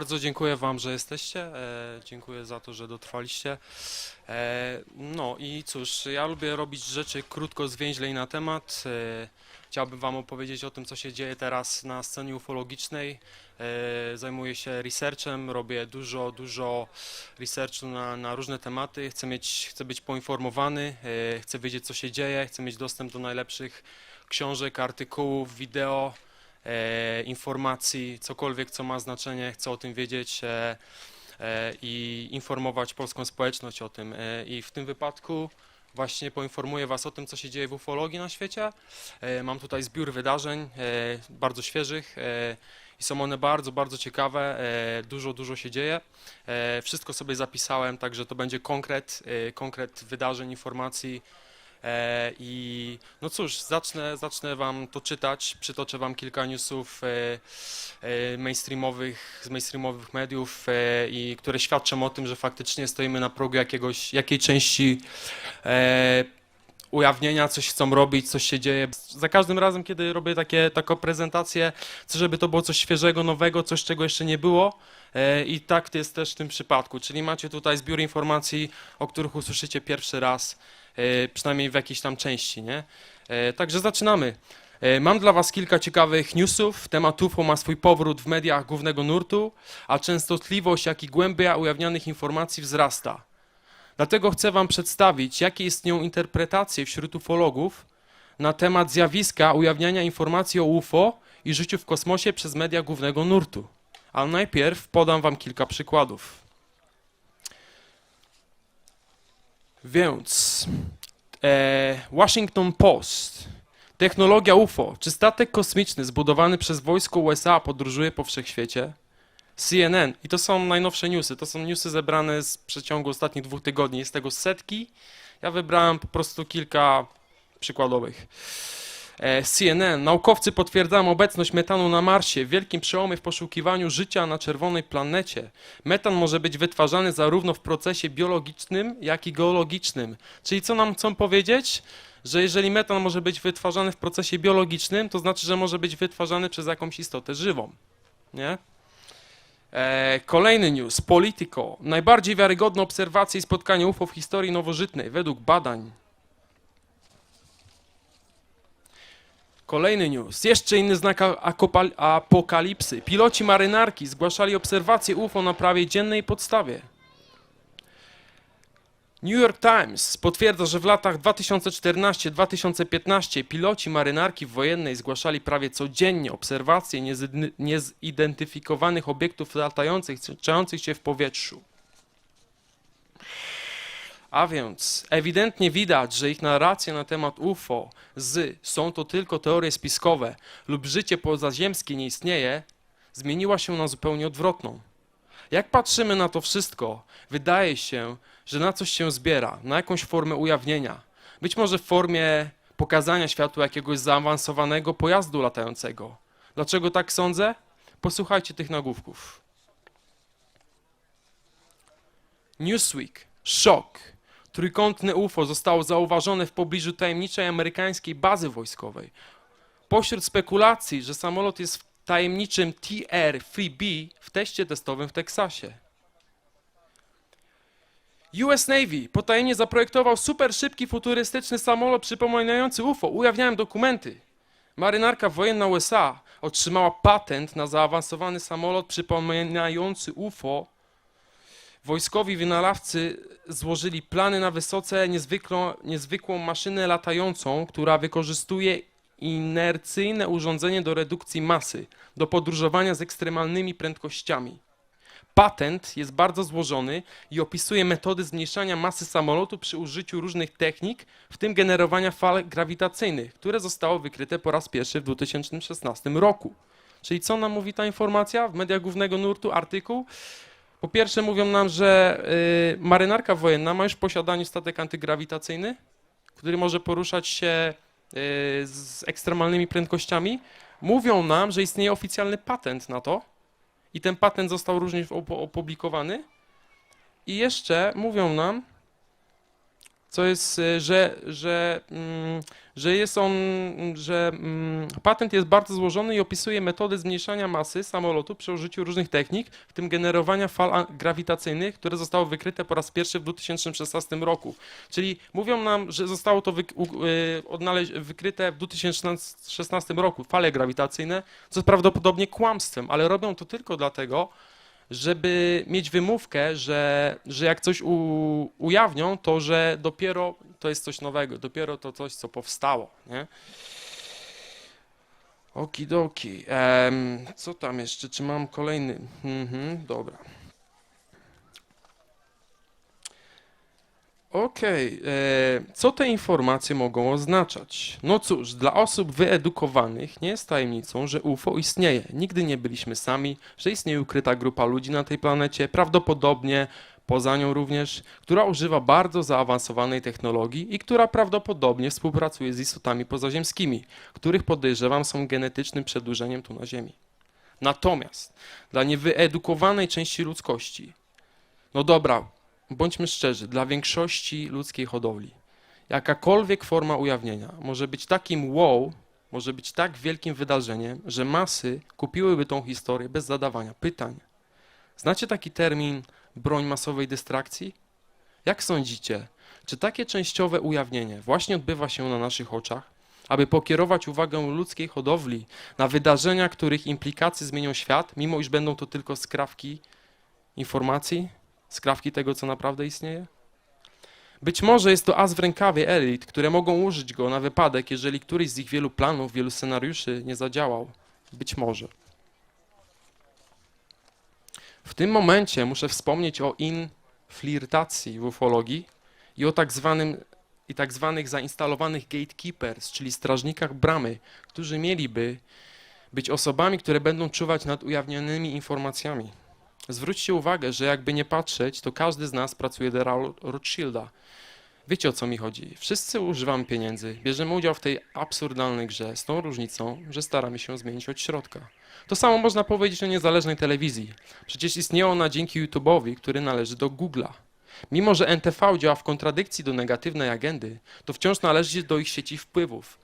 Bardzo dziękuję Wam, że jesteście. E, dziękuję za to, że dotrwaliście. E, no i cóż, ja lubię robić rzeczy krótko, zwięźle i na temat. E, chciałbym Wam opowiedzieć o tym, co się dzieje teraz na scenie ufologicznej. E, zajmuję się researchem, robię dużo, dużo researchu na, na różne tematy. Chcę, mieć, chcę być poinformowany, e, chcę wiedzieć, co się dzieje, chcę mieć dostęp do najlepszych książek, artykułów, wideo e, informacji, cokolwiek, co ma znaczenie, chcę o tym wiedzieć e, e, i informować polską społeczność o tym. E, I w tym wypadku właśnie poinformuję Was o tym, co się dzieje w ufologii na świecie. E, mam tutaj zbiór wydarzeń, e, bardzo świeżych. E, i są one bardzo, bardzo ciekawe. E, dużo, dużo się dzieje. E, wszystko sobie zapisałem, także to będzie konkret, e, konkret wydarzeń, informacji. E, I no cóż, zacznę, zacznę Wam to czytać. Przytoczę Wam kilka newsów e, e, mainstreamowych, z mainstreamowych mediów, i które świadczą o tym, że faktycznie stoimy na progu jakiegoś, jakiej części ujawnienia, coś chcą robić, coś się dzieje. Za każdym razem, kiedy robię takie, taką prezentację, chcę, żeby to było coś świeżego, nowego, coś, czego jeszcze nie było. E, I tak jest też w tym przypadku. Czyli macie tutaj zbiór informacji, o których usłyszycie pierwszy raz, e, przynajmniej w jakiejś tam części, nie? E, Także zaczynamy. Mam dla Was kilka ciekawych newsów. Temat UFO ma swój powrót w mediach głównego nurtu, a częstotliwość, jak i głębia ujawnianych informacji wzrasta. Dlatego chcę Wam przedstawić, jakie istnieją interpretacje wśród ufologów na temat zjawiska ujawniania informacji o UFO i życiu w kosmosie przez media głównego nurtu. Ale najpierw podam Wam kilka przykładów. Więc e, Washington Post. Technologia UFO. Czy statek kosmiczny zbudowany przez wojsko USA podróżuje po wszechświecie? CNN. I to są najnowsze newsy. To są newsy zebrane z przeciągu ostatnich dwóch tygodni. Jest tego setki. Ja wybrałem po prostu kilka przykładowych. E, CNN. Naukowcy potwierdzają obecność metanu na Marsie. Wielkim przełomie w poszukiwaniu życia na czerwonej planecie. Metan może być wytwarzany zarówno w procesie biologicznym, jak i geologicznym. Czyli co nam chcą powiedzieć? Że jeżeli metan może być wytwarzany w procesie biologicznym, to znaczy, że może być wytwarzany przez jakąś istotę żywą. Nie? E, kolejny news. Politico. Najbardziej wiarygodne obserwacje i spotkania UFO w historii nowożytnej według badań. Kolejny news. Jeszcze inny znak apokalipsy. Piloci marynarki zgłaszali obserwacje UFO na prawie dziennej podstawie. New York Times potwierdza, że w latach 2014-2015 piloci marynarki wojennej zgłaszali prawie codziennie obserwacje niezidentyfikowanych obiektów latających, trzymających się w powietrzu. A więc ewidentnie widać, że ich narracje na temat UFO z są to tylko teorie spiskowe lub życie pozaziemskie nie istnieje, zmieniła się na zupełnie odwrotną. Jak patrzymy na to wszystko, wydaje się, że na coś się zbiera, na jakąś formę ujawnienia. Być może w formie pokazania światu jakiegoś zaawansowanego pojazdu latającego. Dlaczego tak sądzę? Posłuchajcie tych nagłówków. Newsweek. Szok. Trójkątne UFO zostało zauważone w pobliżu tajemniczej amerykańskiej bazy wojskowej. Pośród spekulacji, że samolot jest w tajemniczym TR-3B w teście testowym w Teksasie. US Navy potajemnie zaprojektował super szybki futurystyczny samolot przypominający UFO. Ujawniałem dokumenty. Marynarka wojenna USA otrzymała patent na zaawansowany samolot przypominający UFO. Wojskowi wynalazcy złożyli plany na wysoce niezwykłą, niezwykłą maszynę latającą, która wykorzystuje inercyjne urządzenie do redukcji masy, do podróżowania z ekstremalnymi prędkościami. Patent jest bardzo złożony i opisuje metody zmniejszania masy samolotu przy użyciu różnych technik, w tym generowania fal grawitacyjnych, które zostało wykryte po raz pierwszy w 2016 roku. Czyli co nam mówi ta informacja w mediach głównego nurtu, artykuł? Po pierwsze mówią nam, że y, marynarka wojenna ma już w posiadaniu statek antygrawitacyjny, który może poruszać się y, z ekstremalnymi prędkościami. Mówią nam, że istnieje oficjalny patent na to i ten patent został również op- opublikowany. I jeszcze mówią nam, co jest, y, że, że, mm, że jest on, że mm, patent jest bardzo złożony i opisuje metody zmniejszania masy samolotu przy użyciu różnych technik, w tym generowania fal grawitacyjnych, które zostały wykryte po raz pierwszy w 2016 roku. Czyli mówią nam, że zostało to u- y, wykryte w 2016 roku, fale grawitacyjne, co jest prawdopodobnie kłamstwem, ale robią to tylko dlatego, żeby mieć wymówkę, że, że jak coś u, ujawnią, to że dopiero to jest coś nowego, dopiero to coś, co powstało, nie? Okidoki. Em, co tam jeszcze? Czy mam kolejny? Mhm, dobra. Okej, e, co te informacje mogą oznaczać? No cóż, dla osób wyedukowanych nie jest tajemnicą, że UFO istnieje. Nigdy nie byliśmy sami, że istnieje ukryta grupa ludzi na tej planecie, prawdopodobnie poza nią również, która używa bardzo zaawansowanej technologii i która prawdopodobnie współpracuje z istotami pozaziemskimi, których podejrzewam są genetycznym przedłużeniem tu na Ziemi. Natomiast dla niewyedukowanej części ludzkości, no dobra, bądźmy szczerzy, dla większości ludzkiej hodowli, jakakolwiek forma ujawnienia może być takim wow, może być tak wielkim wydarzeniem, że masy kupiłyby tą historię bez zadawania pytań. Znacie taki termin broń masowej dystrakcji? Jak sądzicie, czy takie częściowe ujawnienie właśnie odbywa się na naszych oczach, aby pokierować uwagę ludzkiej hodowli na wydarzenia, których implikacje zmienią świat, mimo iż będą to tylko skrawki informacji, skrawki tego, co naprawdę istnieje? Być może jest to as w rękawie elit, które mogą użyć go na wypadek, jeżeli któryś z ich wielu planów, wielu scenariuszy nie zadziałał. Być może. W tym momencie muszę wspomnieć o inflirtacji w ufologii i o tak zwanym i tak zwanych zainstalowanych gatekeepers, czyli strażnikach bramy, którzy mieliby być osobami, które będą czuwać nad ujawnionymi informacjami. Zwróćcie uwagę, że jakby nie patrzeć, to każdy z nas pracuje dla Ro- Rothschilda. Wiecie o co mi chodzi. Wszyscy używamy pieniędzy, bierzemy udział w tej absurdalnej grze, z tą różnicą, że staramy się zmienić od środka. To samo można powiedzieć o niezależnej telewizji. Przecież istnieje ona dzięki YouTube'owi, który należy do Google'a. Mimo, że NTV działa w kontradykcji do negatywnej agendy, to wciąż należy do ich sieci wpływów.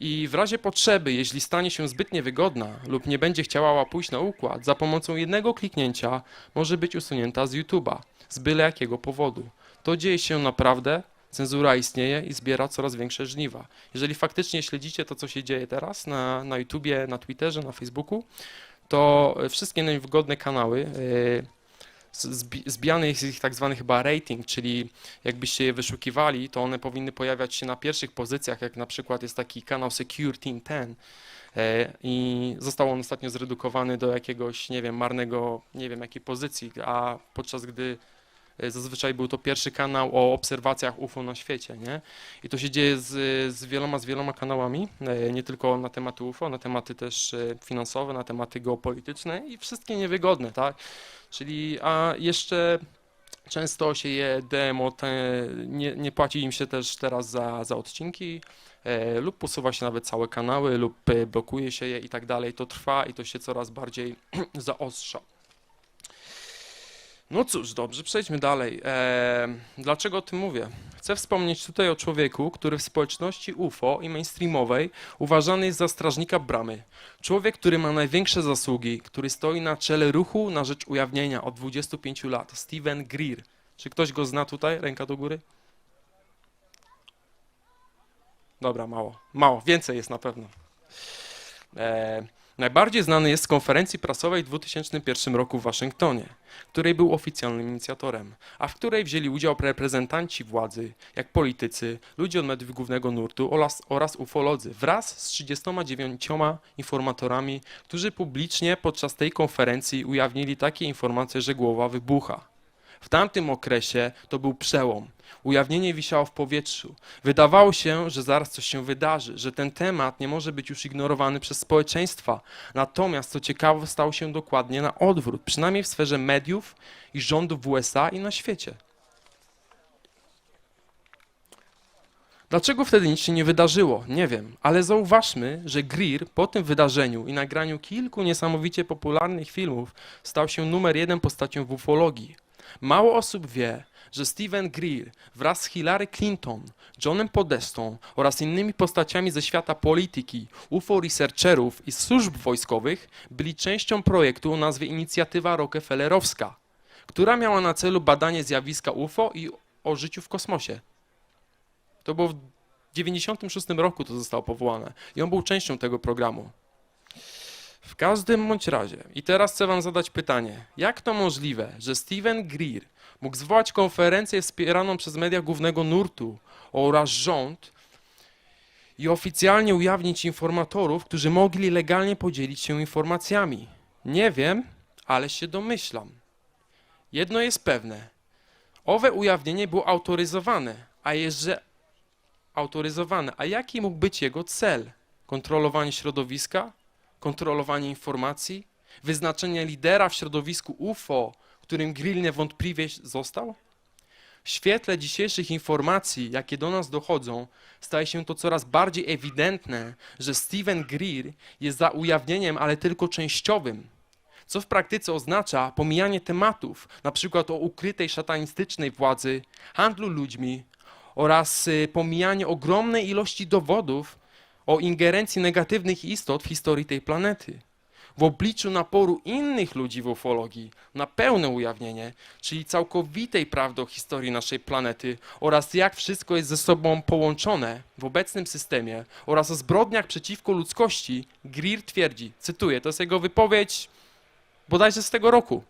I w razie potrzeby, jeśli stanie się zbyt niewygodna lub nie będzie chciała pójść na układ, za pomocą jednego kliknięcia może być usunięta z YouTube'a, z byle jakiego powodu. To dzieje się naprawdę, cenzura istnieje i zbiera coraz większe żniwa. Jeżeli faktycznie śledzicie to, co się dzieje teraz na, na YouTubie, na Twitterze, na Facebooku, to wszystkie niewygodne kanały, zbi- zbijany jest ich tak zwany chyba rating, czyli jakbyście je wyszukiwali, to one powinny pojawiać się na pierwszych pozycjach, jak na przykład jest taki kanał Secure Team 10 e, i został on ostatnio zredukowany do jakiegoś, nie wiem, marnego, nie wiem jakiej pozycji, a podczas gdy e, zazwyczaj był to pierwszy kanał o obserwacjach UFO na świecie, nie? I to się dzieje z, z wieloma, z wieloma kanałami, e, nie tylko na tematy UFO, na tematy też finansowe, na tematy geopolityczne i wszystkie niewygodne, tak? Czyli, a jeszcze często się je demo, te, nie, nie płaci im się też teraz za, za odcinki, e, lub usuwa się nawet całe kanały, lub e, blokuje się je i tak dalej. To trwa i to się coraz bardziej zaostrza. No cóż, dobrze, przejdźmy dalej. Dlaczego o tym mówię? Chcę wspomnieć tutaj o człowieku, który w społeczności UFO i mainstreamowej uważany jest za strażnika bramy. Człowiek, który ma największe zasługi, który stoi na czele ruchu na rzecz ujawnienia od 25 lat, Steven Greer. Czy ktoś go zna tutaj? Ręka do góry? Dobra, mało. Mało, więcej jest na pewno. E, najbardziej znany jest z konferencji prasowej w 2001 roku w Waszyngtonie, której był oficjalnym inicjatorem, a w której wzięli udział reprezentanci władzy, jak politycy, ludzie od mediów głównego nurtu oraz, oraz ufolodzy, wraz z 39 informatorami, którzy publicznie podczas tej konferencji ujawnili takie informacje, że głowa wybucha. W tamtym okresie to był przełom. Ujawnienie wisiało w powietrzu. Wydawało się, że zaraz coś się wydarzy, że ten temat nie może być już ignorowany przez społeczeństwa. Natomiast, co ciekawe, stało się dokładnie na odwrót, przynajmniej w sferze mediów i rządów w USA i na świecie. Dlaczego wtedy nic się nie wydarzyło? Nie wiem, ale zauważmy, że Greer po tym wydarzeniu i nagraniu kilku niesamowicie popularnych filmów stał się numer jeden postacią w ufologii. Mało osób wie, że Steven Greer wraz z Hillary Clinton, Johnem Podestą oraz innymi postaciami ze świata polityki, UFO researcherów i służb wojskowych byli częścią projektu o nazwie Inicjatywa Rockefellerowska, która miała na celu badanie zjawiska UFO i o życiu w kosmosie. To było w 96 roku to zostało powołane i on był częścią tego programu. W każdym bądź razie, i teraz chcę wam zadać pytanie, jak to możliwe, że Steven Greer mógł zwołać konferencję wspieraną przez media głównego nurtu oraz rząd i oficjalnie ujawnić informatorów, którzy mogli legalnie podzielić się informacjami? Nie wiem, ale się domyślam. Jedno jest pewne. Owe ujawnienie było autoryzowane, a jeszcze autoryzowane. A jaki mógł być jego cel? Kontrolowanie środowiska? Kontrolowanie informacji? Wyznaczenie lidera w środowisku UFO, którym Grill niewątpliwie został? W świetle dzisiejszych informacji, jakie do nas dochodzą, staje się to coraz bardziej ewidentne, że Steven Greer jest za ujawnieniem, ale tylko częściowym. Co w praktyce oznacza pomijanie tematów, przykład o ukrytej szatanistycznej władzy, handlu ludźmi oraz y, pomijanie ogromnej ilości dowodów o ingerencji negatywnych istot w historii tej planety. W obliczu naporu innych ludzi w ufologii na pełne ujawnienie, czyli całkowitej prawdy o historii naszej planety oraz jak wszystko jest ze sobą połączone w obecnym systemie oraz o zbrodniach przeciwko ludzkości, Greer twierdzi, cytuję, to jest jego wypowiedź bodajże z tego roku.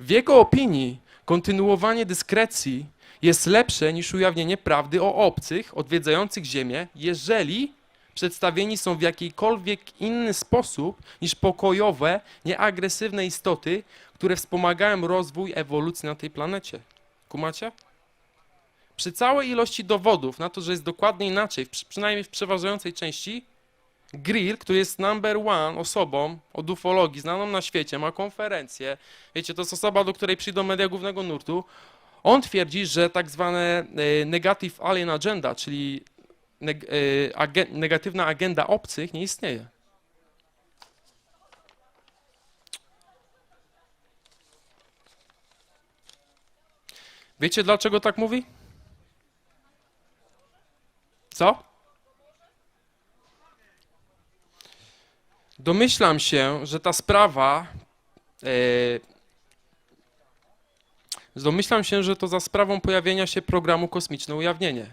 W jego opinii kontynuowanie dyskrecji jest lepsze niż ujawnienie prawdy o obcych odwiedzających Ziemię, jeżeli przedstawieni są w jakikolwiek inny sposób niż pokojowe, nieagresywne istoty, które wspomagają rozwój ewolucji na tej planecie. Kumacie? Przy całej ilości dowodów na to, że jest dokładnie inaczej, przy- przynajmniej w przeważającej części, Grill, który jest number one osobą od ufologii, znaną na świecie, ma konferencję, wiecie, to jest osoba, do której przyjdą media głównego nurtu, on twierdzi, że tak zwane e, negative alien agenda, czyli neg e, negatywna agenda obcych nie istnieje. Wiecie dlaczego tak mówi? Co? Domyślam się, że ta sprawa. E, domyślam się, że to za sprawą pojawienia się programu Kosmiczne Ujawnienie,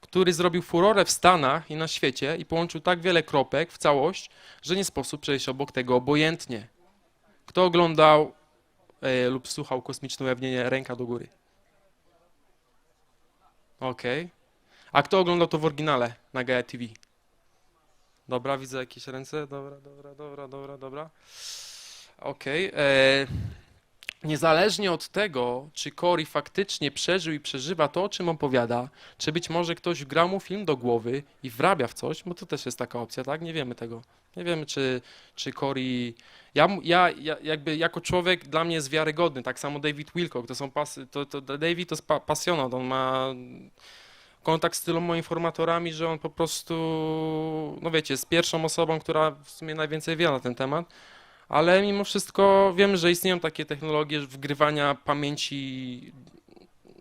który zrobił furorę w Stanach i na świecie i połączył tak wiele kropek w całość, że nie sposób przejść obok tego obojętnie. Kto oglądał e, lub słuchał Kosmiczne Ujawnienie, ręka do góry. Okej. A kto oglądał to w oryginale na Gaia TV? Dobra, widzę jakieś ręce. Dobra, dobra, dobra, dobra, dobra. Okej. e, Niezależnie od tego, czy Cory faktycznie przeżył i przeżywa to, o czym opowiada, czy być może ktoś grał mu film do głowy i wrabia w coś, bo to też jest taka opcja, tak? Nie wiemy tego. Nie wiemy, czy, czy Cory... Ja, ja, ja jakby jako człowiek dla mnie jest wiarygodny, tak samo David Wilcock, to są pasy, to, to David to jest pa, pasjonat, on ma kontakt z tyloma informatorami, że on po prostu, no wiecie, jest pierwszą osobą, która w sumie najwięcej wie na ten temat, ale mimo wszystko wiemy, że istnieją takie technologie wgrywania pamięci,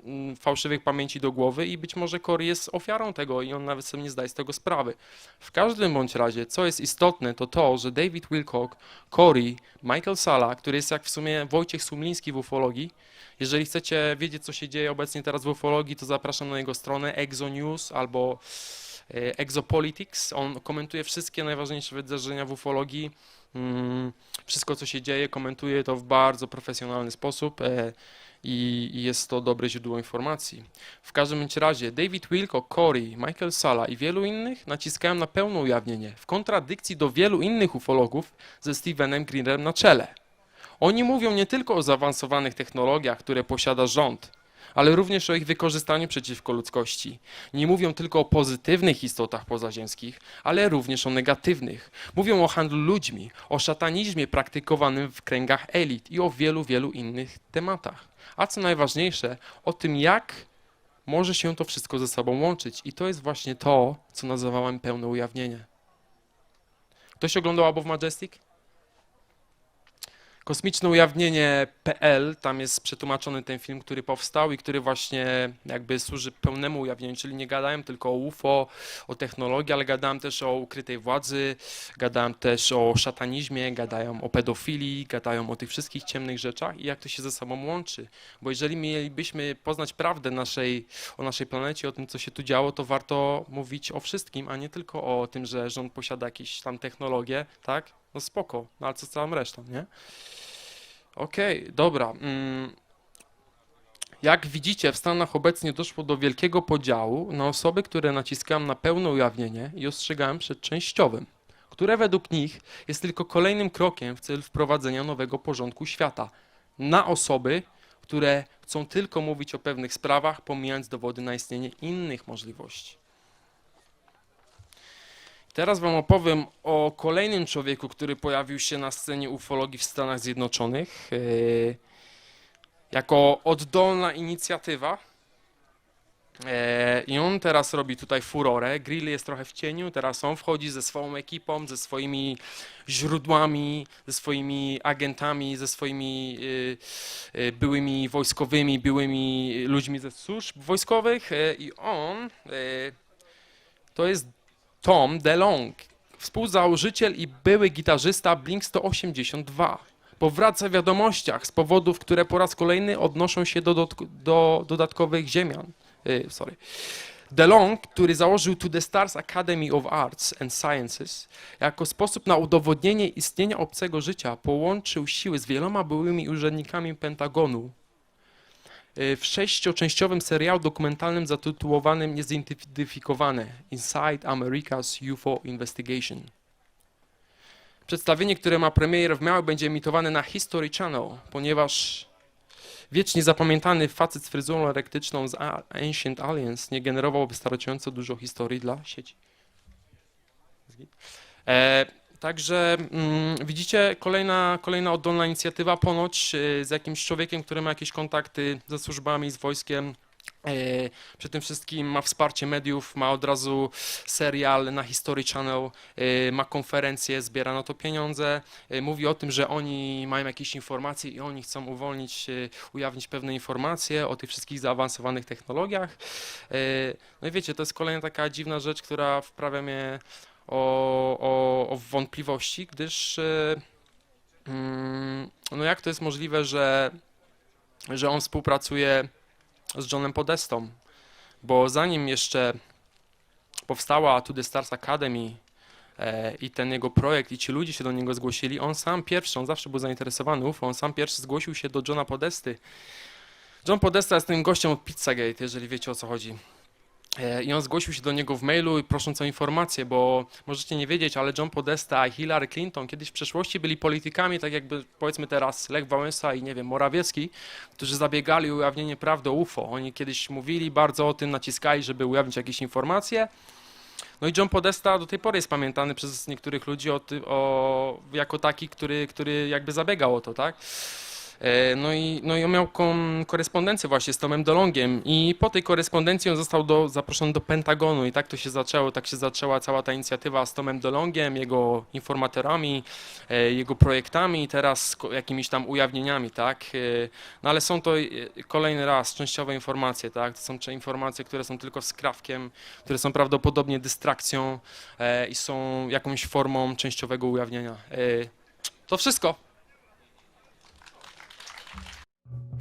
mm, fałszywych pamięci do głowy i być może Cory jest ofiarą tego i on nawet sobie nie zdaje z tego sprawy. W każdym bądź razie, co jest istotne, to to, że David Wilcock, Cory, Michael Sala, który jest jak w sumie Wojciech Sumliński w ufologii, jeżeli chcecie wiedzieć, co się dzieje obecnie teraz w ufologii, to zapraszam na jego stronę Exonews albo e, Exopolitics. On komentuje wszystkie najważniejsze wydarzenia w ufologii. Mm, Wszystko, co się dzieje, komentuje to w bardzo profesjonalny sposób e, i jest to dobre źródło informacji. W każdym razie David Wilcock, Corey, Michael Sala i wielu innych naciskają na pełne ujawnienie, w kontradykcji do wielu innych ufologów ze Stevenem Greenerem na czele. Oni mówią nie tylko o zaawansowanych technologiach, które posiada rząd, ale również o ich wykorzystaniu przeciwko ludzkości. Nie mówią tylko o pozytywnych istotach pozaziemskich, ale również o negatywnych. Mówią o handlu ludźmi, o szatanizmie praktykowanym w kręgach elit i o wielu, wielu innych tematach. A co najważniejsze, o tym, jak może się to wszystko ze sobą łączyć. I to jest właśnie to, co nazywałem pełne ujawnienie. Ktoś oglądał Above Majestic? Kosmiczne ujawnienie.pl, tam jest przetłumaczony ten film, który powstał i który właśnie jakby służy pełnemu ujawnieniu, czyli nie gadałem tylko o UFO, o technologii, ale gadałem też o ukrytej władzy, gadałem też o szatanizmie, gadają o pedofilii, gadają o tych wszystkich ciemnych rzeczach i jak to się ze sobą łączy. Bo jeżeli mielibyśmy poznać prawdę naszej, o naszej planecie, o tym, co się tu działo, to warto mówić o wszystkim, a nie tylko o tym, że rząd posiada jakieś tam technologie, tak? No spoko, no ale co z całą resztą, nie? Okej, dobra. Mm. Jak widzicie, w Stanach obecnie doszło do wielkiego podziału na osoby, które naciskają na pełne ujawnienie i ostrzegałem przed częściowym, które według nich jest tylko kolejnym krokiem w celu wprowadzenia nowego porządku świata. Na osoby, które chcą tylko mówić o pewnych sprawach, pomijając dowody na istnienie innych możliwości. Teraz Wam opowiem o kolejnym człowieku, który pojawił się na scenie ufologii w Stanach Zjednoczonych yy, jako oddolna inicjatywa. E, I on teraz robi tutaj furorę. Grill jest trochę w cieniu, teraz on wchodzi ze swoją ekipą, ze swoimi źródłami, ze swoimi agentami, ze swoimi y, byłymi wojskowymi, byłymi ludźmi ze służb wojskowych. e, I on to jest Tom DeLong, współzałożyciel i były gitarzysta Blink 182. Powraca w wiadomościach z powodów, które po raz kolejny odnoszą się do, dotk- do dodatkowych ziemian. Y, sorry. DeLong, który założył To The Stars Academy of Arts and Sciences, jako sposób na udowodnienie istnienia obcego życia, połączył siły z wieloma byłymi urzędnikami Pentagonu w sześcioczęściowym serialu dokumentalnym zatytułowanym Niezidentyfikowane Inside America's UFO Investigation. Przedstawienie, które ma premierę w maju, będzie emitowane na History Channel, ponieważ wiecznie zapamiętany facet z fryzurą erektyczną z Ancient Aliens nie generował wystarczająco dużo historii dla sieci. E, także mm, widzicie, kolejna, kolejna oddolna inicjatywa, ponoć e, z jakimś człowiekiem, który ma jakieś kontakty ze służbami, z wojskiem. E, przy tym wszystkim ma wsparcie mediów, ma od razu serial na History Channel, e, ma konferencję, zbiera na to pieniądze, mówi o tym, że oni mają jakieś informacje i oni chcą uwolnić, ujawnić pewne informacje o tych wszystkich zaawansowanych technologiach. No i wiecie, to jest kolejna taka dziwna rzecz, która wprawia mnie o, o, o wątpliwości, gdyż e, mm, no jak to jest możliwe, że, że on współpracuje z Johnem Podestą, bo zanim jeszcze powstała To The Stars Academy e, i ten jego projekt i ci ludzie się do niego zgłosili, on sam pierwszy, on zawsze był zainteresowany UFO, on sam pierwszy zgłosił się do Johna Podesty. John Podesta jest tym gościem od Pizzagate, jeżeli wiecie o co chodzi. E, I on zgłosił się do niego w mailu i prosząc o informację, bo możecie nie wiedzieć, ale John Podesta i Hillary Clinton kiedyś w przeszłości byli politykami, tak jakby powiedzmy teraz Lech Wałęsa i nie wiem, Morawiecki, którzy zabiegali o ujawnienie prawdy o UFO. Oni kiedyś mówili bardzo o tym, naciskali, żeby ujawnić jakieś informacje. No i John Podesta do tej pory jest pamiętany przez niektórych ludzi o, o, jako taki, który, który jakby zabiegał o to, tak? E, No i, no i on miał korespondencję właśnie z Tomem DeLongiem i po tej korespondencji on został do, zaproszony do Pentagonu i tak to się zaczęło, tak się zaczęła cała ta inicjatywa z Tomem DeLongiem, jego informatorami, e, jego projektami i teraz jakimiś tam ujawnieniami, tak? E, No ale są to kolejny raz częściowe informacje, tak? To są informacje, które są tylko skrawkiem, które są prawdopodobnie dystrakcją i są jakąś formą częściowego ujawnienia. To wszystko.